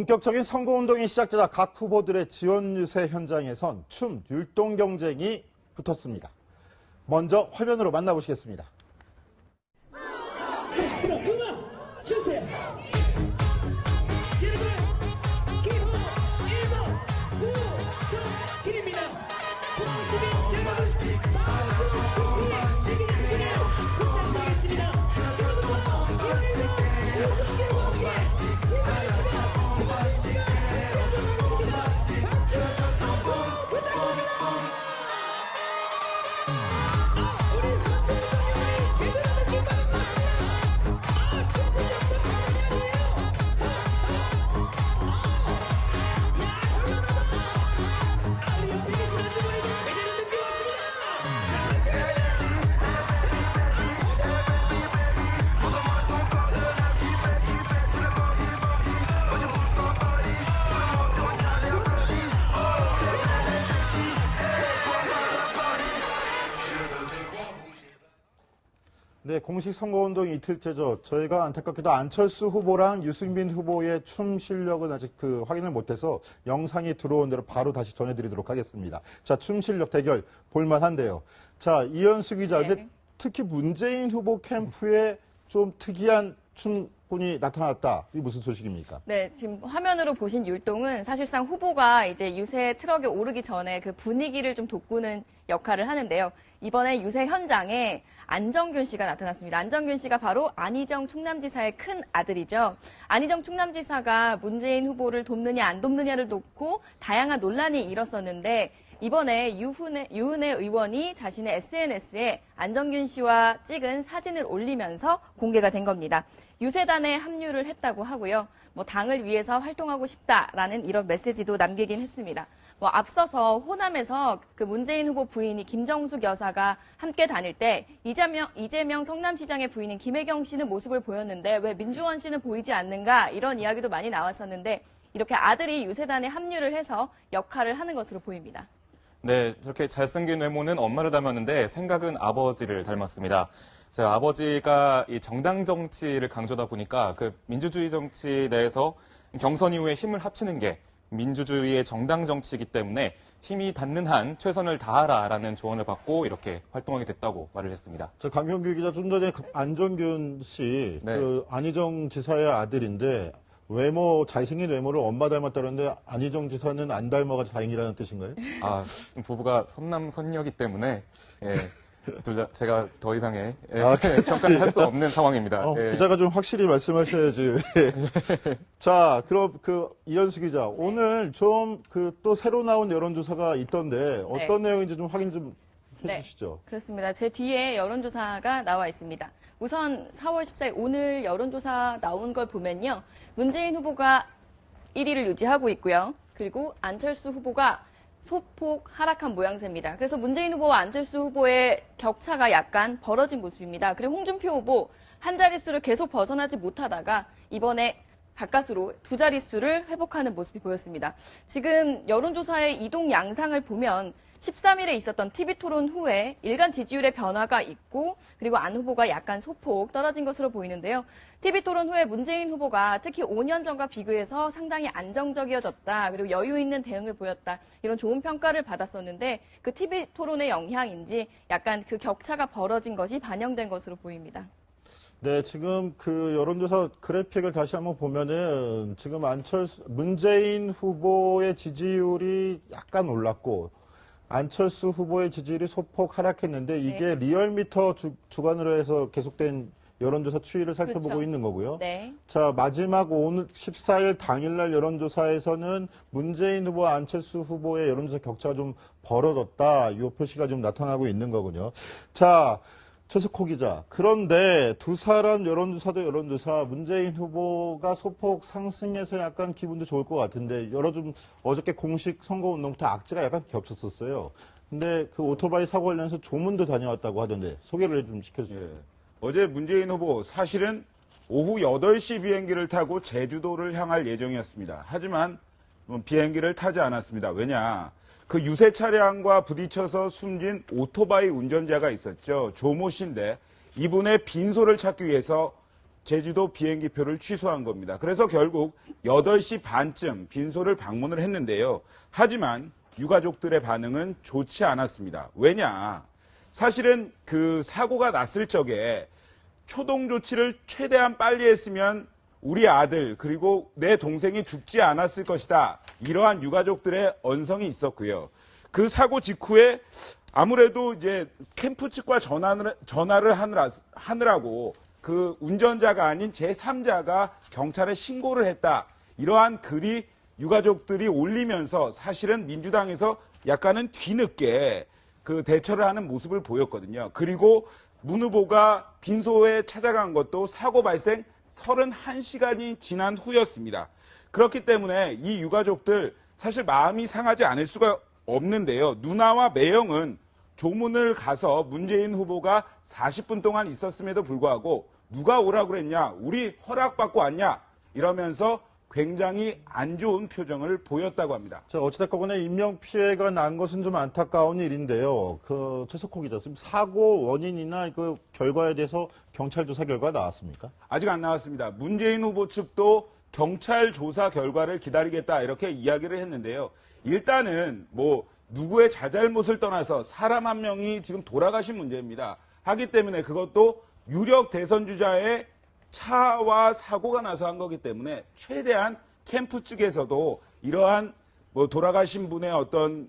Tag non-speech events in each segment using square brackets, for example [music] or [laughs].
본격적인 선거운동이 시작되자 각 후보들의 지원 유세 현장에선 춤, 율동 경쟁이 붙었습니다. 먼저 화면으로 만나보시겠습니다. 공식 선거운동이 이틀째죠. 저희가 안타깝게도 안철수 후보랑 유승민 후보의 춤 실력은 아직 그 확인을 못해서 영상이 들어온 대로 바로 다시 전해드리도록 하겠습니다. 자, 춤 실력 대결 볼만한데요. 자, 이현수 기자, 네. 근데 특히 문재인 후보 캠프에 좀 특이한 춤꾼이 나타났다. 이게 무슨 소식입니까? 네, 지금 화면으로 보신 율동은 사실상 후보가 이제 유세 트럭에 오르기 전에 그 분위기를 좀 돋구는 역할을 하는데요. 이번에 유세 현장에 안정균 씨가 나타났습니다. 안정균 씨가 바로 안희정 충남지사의 큰 아들이죠. 안희정 충남지사가 문재인 후보를 돕느냐 안 돕느냐를 놓고 다양한 논란이 일었었는데 이번에 유훈의, 유은혜 의원이 자신의 SNS에 안정균 씨와 찍은 사진을 올리면서 공개가 된 겁니다. 유세단에 합류를 했다고 하고요. 뭐 당을 위해서 활동하고 싶다라는 이런 메시지도 남기긴 했습니다. 뭐 앞서서 호남에서 그 문재인 후보 부인이 김정숙 여사가 함께 다닐 때 이재명, 이재명 성남시장의 부인인 김혜경 씨는 모습을 보였는데 왜 민주원 씨는 보이지 않는가 이런 이야기도 많이 나왔었는데 이렇게 아들이 유세단에 합류를 해서 역할을 하는 것으로 보입니다. 네, 저렇게 잘생긴 외모는 엄마를 닮았는데 생각은 아버지를 닮았습니다. 제 아버지가 이 정당 정치를 강조하다 보니까 그 민주주의 정치 내에서 경선 이후에 힘을 합치는 게 민주주의의 정당 정치이기 때문에 힘이 닿는 한 최선을 다하라라는 조언을 받고 이렇게 활동하게 됐다고 말을 했습니다. 저 강경규 기자 좀 전에 그 안정균 씨, 네. 그 안희정 지사의 아들인데 외모 잘생긴 외모를 엄마 닮았다는데 안희정 지사는 안 닮아가지고 다행이라는 뜻인가요? 아, 부부가 선남 선녀이기 때문에 예, 둘 다 제가 더 이상의 예, 아, [laughs] 평가를 할수 [laughs] 없는 상황입니다. 어, 예. 기자가 좀 확실히 말씀하셔야지. [laughs] 자, 그럼 그 이현수 기자, 오늘 좀 그 또 새로 나온 여론조사가 있던데 어떤 내용인지 좀 확인 좀 네. 해주시죠. 그렇습니다. 제 뒤에 여론조사가 나와 있습니다. 우선 4월 14일 오늘 여론조사 나온 걸 보면요. 문재인 후보가 1위를 유지하고 있고요. 그리고 안철수 후보가 소폭 하락한 모양새입니다. 그래서 문재인 후보와 안철수 후보의 격차가 약간 벌어진 모습입니다. 그리고 홍준표 후보 한 자릿수를 계속 벗어나지 못하다가 이번에 가까스로 두 자릿수를 회복하는 모습이 보였습니다. 지금 여론조사의 이동 양상을 보면 13일에 있었던 TV토론 후에 일간 지지율의 변화가 있고 그리고 안 후보가 약간 소폭 떨어진 것으로 보이는데요. TV토론 후에 문재인 후보가 특히 5년 전과 비교해서 상당히 안정적이어졌다. 그리고 여유 있는 대응을 보였다. 이런 좋은 평가를 받았었는데 그 TV토론의 영향인지 약간 그 격차가 벌어진 것이 반영된 것으로 보입니다. 네, 지금 그 여론조사 그래픽을 다시 한번 보면은 지금 안철수, 문재인 후보의 지지율이 약간 올랐고 안철수 후보의 지지율이 소폭 하락했는데 이게 리얼미터 주, 주관으로 해서 계속된 여론조사 추이를 살펴보고 그렇죠. 있는 거고요. 네. 자, 마지막 오늘 14일 당일날 여론조사에서는 문재인 후보와 안철수 후보의 여론조사 격차가 좀 벌어졌다. 이 표시가 좀 나타나고 있는 거군요. 자, 최석호 기자. 그런데 두 사람 여론조사도 여론조사, 문재인 후보가 소폭 상승해서 약간 기분도 좋을 것 같은데, 여러 좀 어저께 공식 선거운동부터 악재가 약간 겹쳤었어요. 근데 그 오토바이 사고 관련해서 조문도 다녀왔다고 하던데, 소개를 좀 시켜주세요. 예. 어제 문재인 후보 사실은 오후 8시 비행기를 타고 제주도를 향할 예정이었습니다. 하지만 뭐 비행기를 타지 않았습니다. 왜냐? 그 유세 차량과 부딪혀서 숨진 오토바이 운전자가 있었죠. 조모 씨인데 이분의 빈소를 찾기 위해서 제주도 비행기표를 취소한 겁니다. 그래서 결국 8시 반쯤 빈소를 방문을 했는데요. 하지만 유가족들의 반응은 좋지 않았습니다. 왜냐? 사실은 그 사고가 났을 적에 초동 조치를 최대한 빨리 했으면 우리 아들 그리고 내 동생이 죽지 않았을 것이다. 이러한 유가족들의 언성이 있었고요. 그 사고 직후에 아무래도 이제 캠프 측과 전화를, 전화를 하느라, 하느라고 그 운전자가 아닌 제3자가 경찰에 신고를 했다. 이러한 글이 유가족들이 올리면서 사실은 민주당에서 약간은 뒤늦게 그 대처를 하는 모습을 보였거든요. 그리고 문 후보가 빈소에 찾아간 것도 사고 발생 31시간이 지난 후였습니다. 그렇기 때문에 이 유가족들 사실 마음이 상하지 않을 수가 없는데요. 누나와 매형은 조문을 가서 문재인 후보가 40분 동안 있었음에도 불구하고 누가 오라고 그랬냐? 우리 허락받고 왔냐? 이러면서 굉장히 안 좋은 표정을 보였다고 합니다. 자, 어찌됐건 간에 인명 피해가 난 것은 좀 안타까운 일인데요. 그, 최석호 기자, 지금 사고 원인이나 그 결과에 대해서 경찰 조사 결과 나왔습니까? 아직 안 나왔습니다. 문재인 후보 측도 경찰 조사 결과를 기다리겠다 이렇게 이야기를 했는데요. 일단은 뭐 누구의 자잘못을 떠나서 사람 한 명이 지금 돌아가신 문제입니다. 하기 때문에 그것도 유력 대선 주자의 차와 사고가 나서 한 거기 때문에 최대한 캠프 측에서도 이러한 뭐 돌아가신 분의 어떤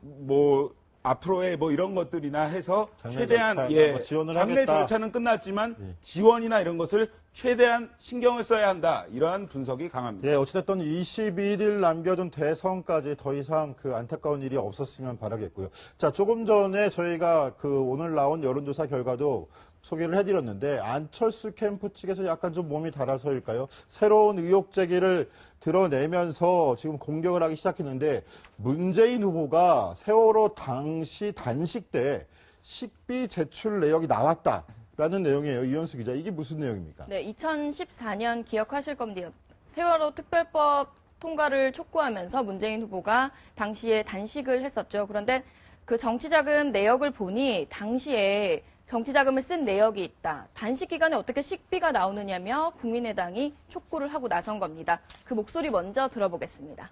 뭐 앞으로의 뭐 이런 것들이나 해서 최대한 예 뭐 지원을 장례. 절차는 끝났지만 예. 지원이나 이런 것을 최대한 신경을 써야 한다 이러한 분석이 강합니다. 예, 어찌됐든 21일 남겨둔 대선까지 더 이상 그 안타까운 일이 없었으면 바라겠고요. 자, 조금 전에 저희가 그 오늘 나온 여론조사 결과도 소개를 해드렸는데 안철수 캠프 측에서 약간 좀 몸이 달아서일까요? 새로운 의혹 제기를 드러내면서 지금 공격을 하기 시작했는데 문재인 후보가 세월호 당시 단식 때 식비 제출 내역이 나왔다 라는 내용이에요. 이현수 기자, 이게 무슨 내용입니까? 네, 2014년 기억하실 겁니다. 세월호 특별법 통과를 촉구하면서 문재인 후보가 당시에 단식을 했었죠. 그런데 그 정치자금 내역을 보니 당시에 정치자금을 쓴 내역이 있다. 단식 기간에 어떻게 식비가 나오느냐며 국민의당이 촉구를 하고 나선 겁니다. 그 목소리 먼저 들어보겠습니다.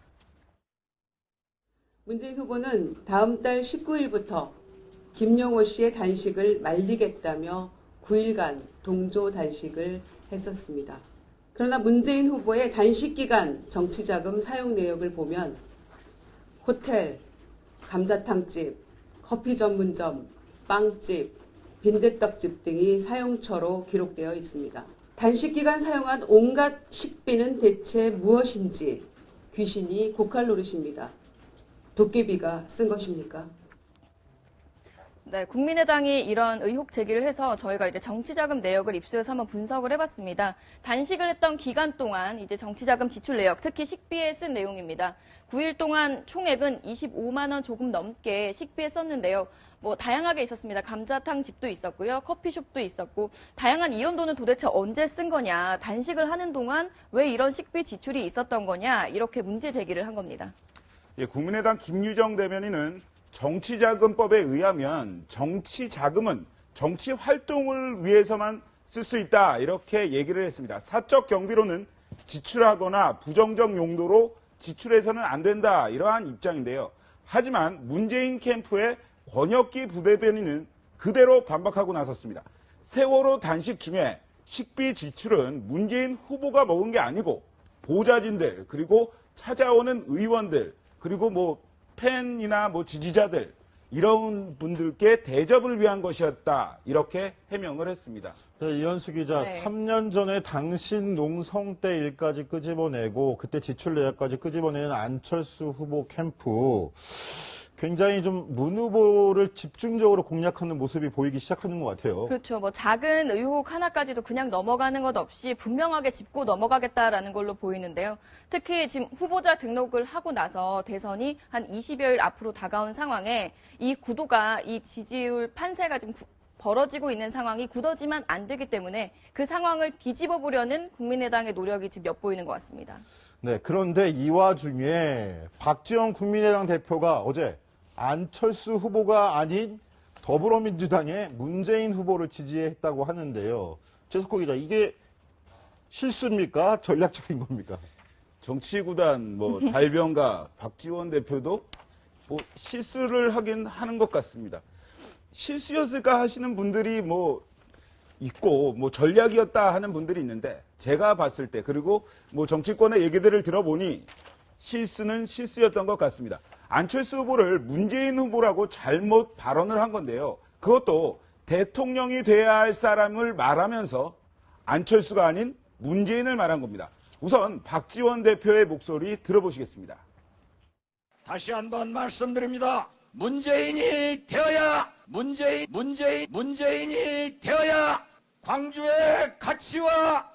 문재인 후보는 다음 달 19일부터 김영호 씨의 단식을 말리겠다며 9일간 동조 단식을 했었습니다. 그러나 문재인 후보의 단식 기간 정치자금 사용 내역을 보면 호텔, 감자탕집, 커피 전문점, 빵집, 빈대떡집 등이 사용처로 기록되어 있습니다. 단식 기간 사용한 온갖 식비는 대체 무엇인지 귀신이 고칼 노릇입니다. 도깨비가 쓴 것입니까? 네, 국민의당이 이런 의혹 제기를 해서 저희가 이제 정치자금 내역을 입수해서 한번 분석을 해봤습니다. 단식을 했던 기간 동안 이제 정치자금 지출 내역, 특히 식비에 쓴 내용입니다. 9일 동안 총액은 25만 원 조금 넘게 식비에 썼는데요. 뭐 다양하게 있었습니다. 감자탕 집도 있었고요, 커피숍도 있었고 다양한 이런 돈은 도대체 언제 쓴 거냐, 단식을 하는 동안 왜 이런 식비 지출이 있었던 거냐 이렇게 문제 제기를 한 겁니다. 예, 국민의당 김유정 대변인은 정치자금법에 의하면 정치자금은 정치 활동을 위해서만 쓸 수 있다 이렇게 얘기를 했습니다. 사적 경비로는 지출하거나 부정적 용도로 지출해서는 안 된다 이러한 입장인데요. 하지만 문재인 캠프의 권혁기 부대변인은 그대로 반박하고 나섰습니다. 세월호 단식 중에 식비 지출은 문재인 후보가 먹은 게 아니고 보좌진들 그리고 찾아오는 의원들 그리고 뭐 팬이나 뭐 지지자들 이런 분들께 대접을 위한 것이었다 이렇게 해명을 했습니다. 네, 이현수 기자, 네. 3년 전에 당신 농성 때 일까지 끄집어내고 그때 지출 내역까지 끄집어내는 안철수 후보 캠프 굉장히 좀 문 후보를 집중적으로 공략하는 모습이 보이기 시작하는 것 같아요. 그렇죠. 뭐 작은 의혹 하나까지도 그냥 넘어가는 것 없이 분명하게 짚고 넘어가겠다라는 걸로 보이는데요. 특히 지금 후보자 등록을 하고 나서 대선이 한 20여일 앞으로 다가온 상황에 이 구도가 이 지지율 판세가 좀 구- 벌어지고 있는 상황이 굳어지면 안 되기 때문에 그 상황을 뒤집어 보려는 국민의당의 노력이 지금 엿보이는 것 같습니다. 네, 그런데 이 와중에 박지원 국민의당 대표가 어제 안철수 후보가 아닌 더불어민주당의 문재인 후보를 지지했다고 하는데요. 최석호 기자, 이게 실수입니까? 전략적인 겁니까? 정치구단 뭐 [laughs] 달병가 박지원 대표도 뭐 실수를 하긴 하는 것 같습니다. 실수였을까 하시는 분들이 뭐 있고 뭐 전략이었다 하는 분들이 있는데 제가 봤을 때 그리고 뭐 정치권의 얘기들을 들어보니 실수는 실수였던 것 같습니다. 안철수 후보를 문재인 후보라고 잘못 발언을 한 건데요. 그것도 대통령이 돼야 할 사람을 말하면서 안철수가 아닌 문재인을 말한 겁니다. 우선 박지원 대표의 목소리 들어보시겠습니다. 다시 한번 말씀드립니다. 문재인이 되어야 문재인 문재인 문재인이 되어야 광주의 가치와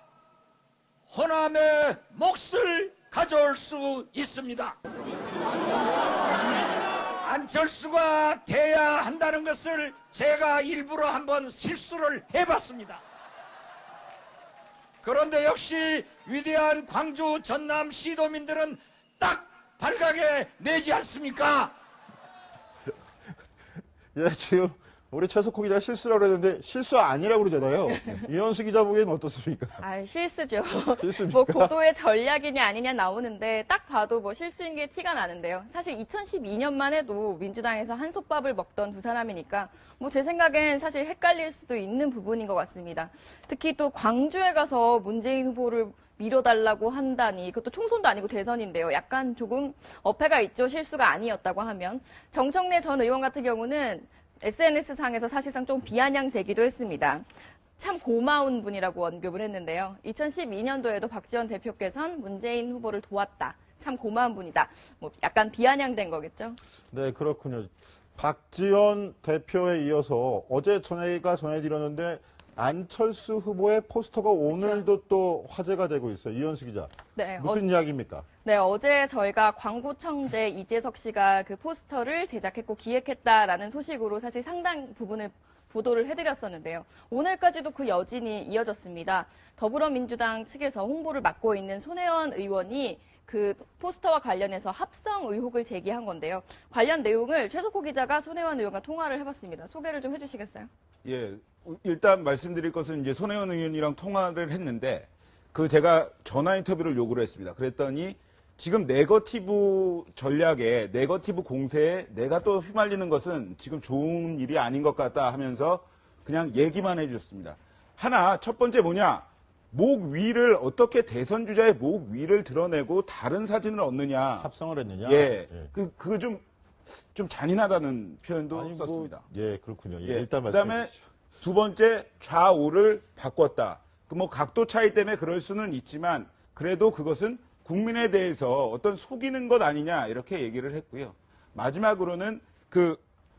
호남의 몫을 가져올 수 있습니다. 안철수가 돼야 한다는 것을 제가 일부러 한번 실수를 해봤습니다. 그런데 역시 위대한 광주 전남 시도민들은 딱 발각에 내지 않습니까? 예, 지금 우리 최석호 기자 실수라고 했는데 실수 아니라고 그러잖아요. [laughs] 이현수 기자 보기에는 어떻습니까? 아, 실수죠. 실수입니까? 뭐 고도의 전략이냐 아니냐 나오는데 딱 봐도 뭐 실수인 게 티가 나는데요. 사실 2012년만 해도 민주당에서 한솥밥을 먹던 두 사람이니까 뭐 제 생각엔 사실 헷갈릴 수도 있는 부분인 것 같습니다. 특히 또 광주에 가서 문재인 후보를 밀어달라고 한다니 그것도 총선도 아니고 대선인데요. 약간 조금 어폐가 있죠. 실수가 아니었다고 하면 정청래 전 의원 같은 경우는 SNS 상에서 사실상 좀 비아냥되기도 했습니다. 참 고마운 분이라고 언급을 했는데요. 2012년도에도 박지원 대표께서는 문재인 후보를 도왔다. 참 고마운 분이다. 뭐 약간 비아냥된 거겠죠. 네, 그렇군요. 박지원 대표에 이어서 어제 저희가 전해드렸는데 안철수 후보의 포스터가 오늘도 또 화제가 되고 있어요. 이현수 기자. 네, 어, 무슨 이야기입니까? 네, 어제 저희가 광고청재 이재석 씨가 그 포스터를 제작했고 기획했다라는 소식으로 사실 상당 부분을 보도를 해드렸었는데요. 오늘까지도 그 여진이 이어졌습니다. 더불어민주당 측에서 홍보를 맡고 있는 손혜원 의원이 그 포스터와 관련해서 합성 의혹을 제기한 건데요. 관련 내용을 최석호 기자가 손혜원 의원과 통화를 해봤습니다. 소개를 좀 해주시겠어요? 예, 일단 말씀드릴 것은 이제 손혜원 의원이랑 통화를 했는데 그 제가 전화 인터뷰를 요구를 했습니다. 그랬더니 지금 네거티브 전략에 네거티브 공세에 내가 또 휘말리는 것은 지금 좋은 일이 아닌 것 같다 하면서 그냥 얘기만 해주셨습니다. 하나 첫 번째 뭐냐 목 위를 어떻게 대선 주자의 목 위를 드러내고 다른 사진을 얻느냐 합성을 했느냐? 예, 그 그거 좀 좀 잔인하다는 표현도 아니, 뭐, 썼습니다. 예, 그렇군요. 예, 예, 일단 그다음에. 두 번째 좌우를 바꿨다. 그 뭐 각도 차이 때문에 그럴 수는 있지만 그래도 그것은 국민에 대해서 어떤 속이는 것 아니냐 이렇게 얘기를 했고요. 마지막으로는 그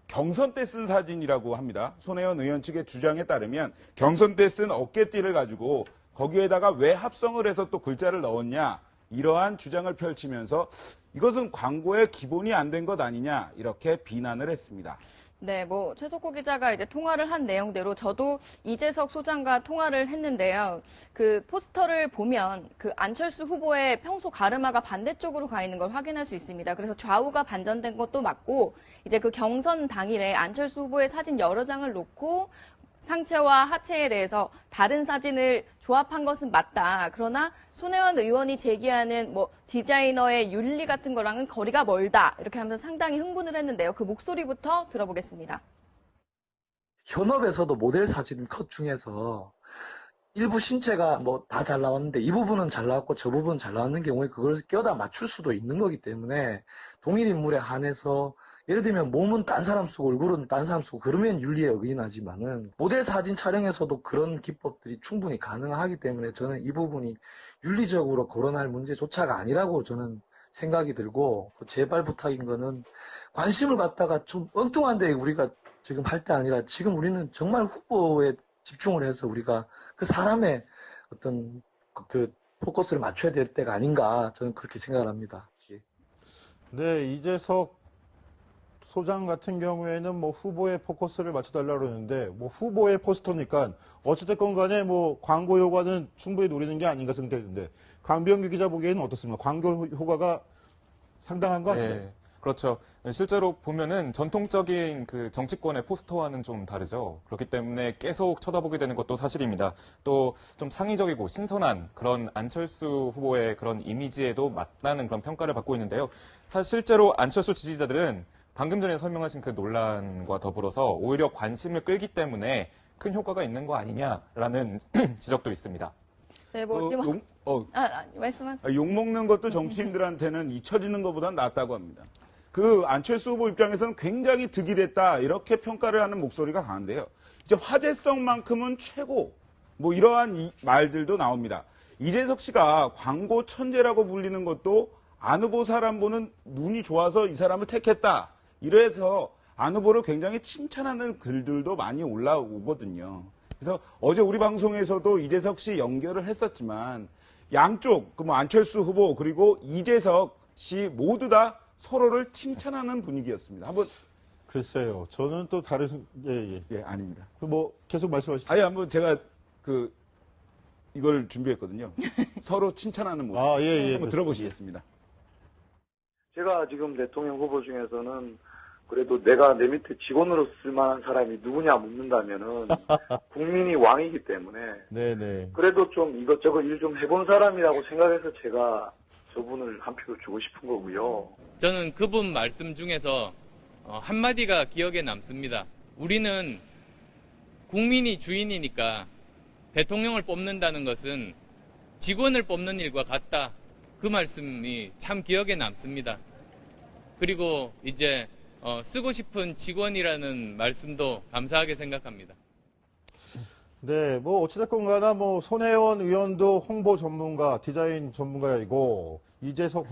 경선 때 쓴 사진이라고 합니다. 손혜원 의원 측의 주장에 따르면 경선 때 쓴 어깨띠를 가지고 거기에다가 왜 합성을 해서 또 글자를 넣었냐 이러한 주장을 펼치면서 이것은 광고의 기본이 안 된 것 아니냐 이렇게 비난을 했습니다. 네, 뭐 최석호 기자가 이제 통화를 한 내용대로 저도 이재석 소장과 통화를 했는데요. 그 포스터를 보면 그 안철수 후보의 평소 가르마가 반대쪽으로 가 있는 걸 확인할 수 있습니다. 그래서 좌우가 반전된 것도 맞고 이제 그 경선 당일에 안철수 후보의 사진 여러 장을 놓고 상체와 하체에 대해서 다른 사진을 조합한 것은 맞다. 그러나 손혜원 의원이 제기하는 뭐 디자이너의 윤리 같은 거랑은 거리가 멀다. 이렇게 하면서 상당히 흥분을 했는데요. 그 목소리부터 들어보겠습니다. 현업에서도 모델 사진 컷 중에서 일부 신체가 뭐 다 잘 나왔는데 이 부분은 잘 나왔고 저 부분은 잘 나왔는 경우에 그걸 껴다 맞출 수도 있는 거기 때문에 동일 인물에 한해서 예를 들면 몸은 딴 사람 쓰고 얼굴은 딴 사람 쓰고 그러면 윤리에 어긋나지만은 모델 사진 촬영에서도 그런 기법들이 충분히 가능하기 때문에 저는 이 부분이 윤리적으로 거론할 문제조차가 아니라고 저는 생각이 들고 제발 부탁인 거는 관심을 갖다가 좀 엉뚱한데 우리가 지금 할 때 아니라 지금 우리는 정말 후보에 집중을 해서 우리가 그 사람의 어떤 그- 그 포커스를 맞춰야 될 때가 아닌가 저는 그렇게 생각을 합니다. 예. 네, 이재석 소장 같은 경우에는 뭐 후보의 포커스를 맞춰달라고 그러는데 뭐 후보의 포스터니까 어찌됐건 간에 뭐 광고 효과는 충분히 노리는 게 아닌가 생각되는데 강병규 기자 보기에는 어떻습니까? 광고 효과가 상당한 거 아니에요? 네. 그렇죠. 실제로 보면은 전통적인 그 정치권의 포스터와는 좀 다르죠. 그렇기 때문에 계속 쳐다보게 되는 것도 사실입니다. 또 좀 창의적이고 신선한 그런 안철수 후보의 그런 이미지에도 맞다는 그런 평가를 받고 있는데요. 사실 실제로 안철수 지지자들은 방금 전에 설명하신 그 논란과 더불어서 오히려 관심을 끌기 때문에 큰 효과가 있는 거 아니냐라는 [clears throat] 지적도 있습니다. 네, 뭐그 지금 욕, 어, 아, 아, 말씀하세요. 아, 욕먹는 것도 정치인들한테는 잊혀지는 것보단 낫다고 합니다. 그 안철수 후보 입장에서는 굉장히 득이 됐다 이렇게 평가를 하는 목소리가 강한데요. 이제 화제성만큼은 최고 뭐 이러한 이- 말들도 나옵니다. 이재석 씨가 광고 천재라고 불리는 것도 안 후보 사람 보는 눈이 좋아서 이 사람을 택했다. 이래서 안 후보를 굉장히 칭찬하는 글들도 많이 올라오거든요. 그래서 어제 우리 방송에서도 이재석 씨 연결을 했었지만 양쪽, 그뭐 안철수 후보 그리고 이재석 씨 모두 다 서로를 칭찬하는 분위기였습니다. 한번 글쎄요. 저는 또 다른, 생- 예, 예. 예 아닙니다. 그 뭐, 계속 말씀하시죠. 아니 한번 제가 그 이걸 준비했거든요. [laughs] 서로 칭찬하는 모습. 아, 예, 예. 한번 들어보시겠습니다. 제가 지금 대통령 후보 중에서는 그래도 내가 내 밑에 직원으로 쓸 만한 사람이 누구냐 묻는다면은 [laughs] 국민이 왕이기 때문에 네네. 그래도 좀 이것저것 일 좀 해본 사람이라고 생각해서 제가 저분을 한표 주고 싶은 거고요. 저는 그분 말씀 중에서 어, 한마디가 기억에 남습니다. 우리는 국민이 주인이니까 대통령을 뽑는다는 것은 직원을 뽑는 일과 같다. 그 말씀이 참 기억에 남습니다. 그리고 이제 어, 쓰고 싶은 직원이라는 말씀도 감사하게 생각합니다. 네, 뭐 어찌됐건 간에 뭐 손혜원 의원도 홍보 전문가, 디자인 전문가이고 이재석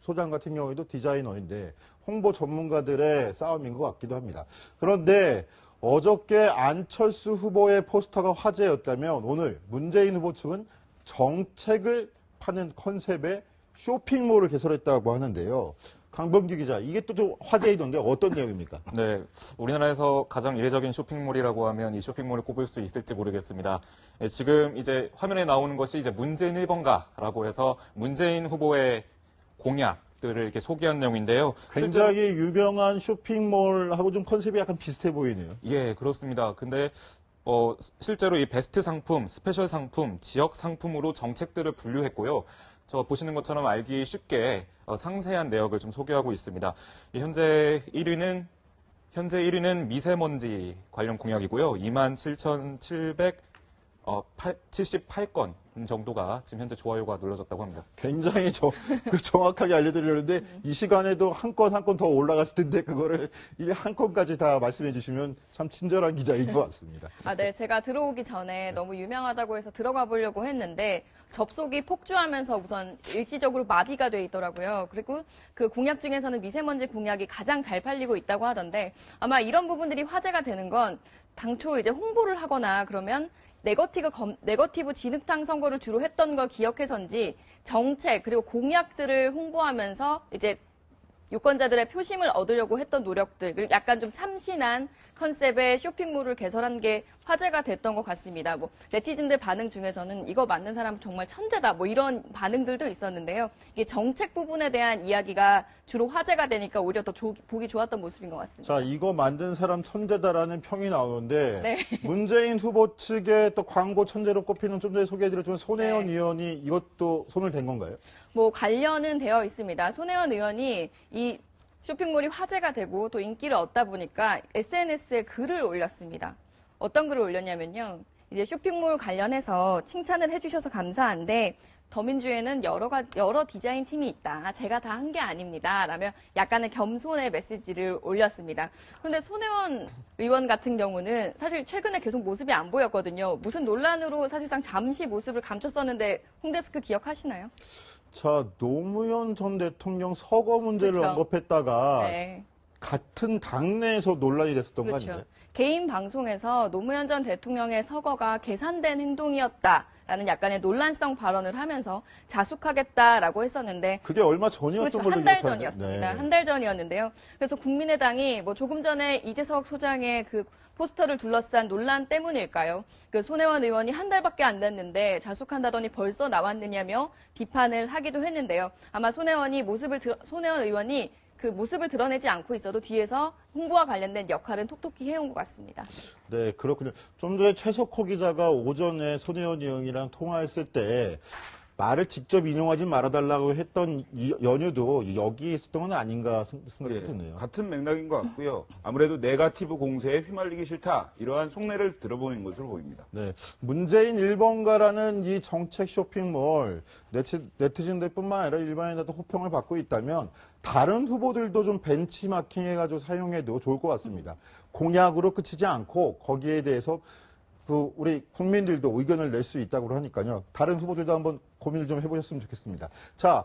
소장 같은 경우에도 디자이너인데 홍보 전문가들의 싸움인 것 같기도 합니다. 그런데 어저께 안철수 후보의 포스터가 화제였다면 오늘 문재인 후보 측은 정책을 파는 컨셉의 쇼핑몰을 개설했다고 하는데요. 강병규 기자, 이게 또좀 화제이던데 어떤 내용입니까? 네, 우리나라에서 가장 이례적인 쇼핑몰이라고 하면 이 쇼핑몰을 꼽을 수 있을지 모르겠습니다. 예, 지금 이제 화면에 나오는 것이 이제 문재인 1번가라고 해서 문재인 후보의 공약 들을 이렇게 소개한 내용인데요. 굉장히 유명한 쇼핑몰하고 좀 컨셉이 약간 비슷해 보이네요. 예, 그렇습니다. 근데 어, 실제로 이 베스트 상품, 스페셜 상품, 지역 상품으로 정책들을 분류했고요. 저 보시는 것처럼 알기 쉽게 어, 상세한 내역을 좀 소개하고 있습니다. 이 현재 1위는 현재 1위는 미세먼지 관련 공약이고요. 27,700 어, 78건 정도가 지금 현재 좋아요가 눌러졌다고 합니다. 굉장히 저, [laughs] 그 정확하게 알려드리려는데 이 시간에도 한 건 한 건 더 올라갔을 텐데 그거를 이한 건까지 다 말씀해 주시면 참 친절한 기자인 것 같습니다. 아, 네. 제가 들어오기 전에 너무 유명하다고 해서 들어가 보려고 했는데 접속이 폭주하면서 우선 일시적으로 마비가 돼 있더라고요. 그리고 그 공약 중에서는 미세먼지 공약이 가장 잘 팔리고 있다고 하던데 아마 이런 부분들이 화제가 되는 건 당초 이제 홍보를 하거나 그러면 네거티브, 검- 네거티브 진흙탕 선거를 주로 했던 걸 기억해서인지 정책 그리고 공약들을 홍보하면서 이제 유권자들의 표심을 얻으려고 했던 노력들, 그리고 약간 좀 참신한 컨셉의 쇼핑몰을 개설한 게 화제가 됐던 것 같습니다. 뭐, 네티즌들 반응 중에서는 이거 만든 사람 정말 천재다, 뭐 이런 반응들도 있었는데요. 이게 정책 부분에 대한 이야기가 주로 화제가 되니까 오히려 더 조- 보기 좋았던 모습인 것 같습니다. 자, 이거 만든 사람 천재다라는 평이 나오는데 [laughs] 네. 문재인 후보 측의 또 광고 천재로 꼽히는 좀 전에 소개해드렸지만 손혜원 네. 의원이 이것도 손을 댄 건가요? 뭐 관련은 되어 있습니다. 손혜원 의원이 이 쇼핑몰이 화제가 되고 또 인기를 얻다 보니까 SNS에 글을 올렸습니다. 어떤 글을 올렸냐면요. 이제 쇼핑몰 관련해서 칭찬을 해주셔서 감사한데 더민주에는 여러 가 여러 디자인 팀이 있다. 제가 다 한 게 아닙니다. 라며 약간의 겸손의 메시지를 올렸습니다. 그런데 손혜원 의원 같은 경우는 사실 최근에 계속 모습이 안 보였거든요. 무슨 논란으로 사실상 잠시 모습을 감췄었는데 홍데스크 기억하시나요? 자, 노무현 전 대통령 서거 문제를 그렇죠. 언급했다가 네. 같은 당내에서 논란이 됐었던 거 그렇죠. 아니에요? 개인 방송에서 노무현 전 대통령의 서거가 계산된 행동이었다 라는 약간의 논란성 발언을 하면서 자숙하겠다라고 했었는데 그게 얼마 전이었던 그렇죠. 걸로 한달 기억하는데. 전이었습니다. 네. 한달 전이었는데요. 그래서 국민의당이 뭐 조금 전에 이재석 소장의 그 포스터를 둘러싼 논란 때문일까요? 그 손혜원 의원이 한 달밖에 안 됐는데 자숙한다더니 벌써 나왔느냐며 비판을 하기도 했는데요. 아마 손혜원이 모습을 드- 손혜원 의원이 그 모습을 드러내지 않고 있어도 뒤에서 홍보와 관련된 역할은 톡톡히 해온 것 같습니다. 네, 그렇군요. 좀 전에 최석호 기자가 오전에 손혜원 의원이랑 통화했을 때 말을 직접 인용하지 말아달라고 했던 이 연유도 여기에 있었던 건 아닌가 생- 생각이 예, 드네요. 같은 맥락인 것 같고요. 아무래도 네가티브 공세에 휘말리기 싫다. 이러한 속내를 들어보는 것으로 보입니다. 네. 문재인 1번가라는 이 정책 쇼핑몰, 네티, 네티즌들뿐만 아니라 일반인들도 호평을 받고 있다면 다른 후보들도 좀 벤치마킹 해가지고 사용해도 좋을 것 같습니다. 공약으로 그치지 않고 거기에 대해서 그 우리 국민들도 의견을 낼 수 있다고 하니까요. 다른 후보들도 한번 고민을 좀 해보셨으면 좋겠습니다. 자.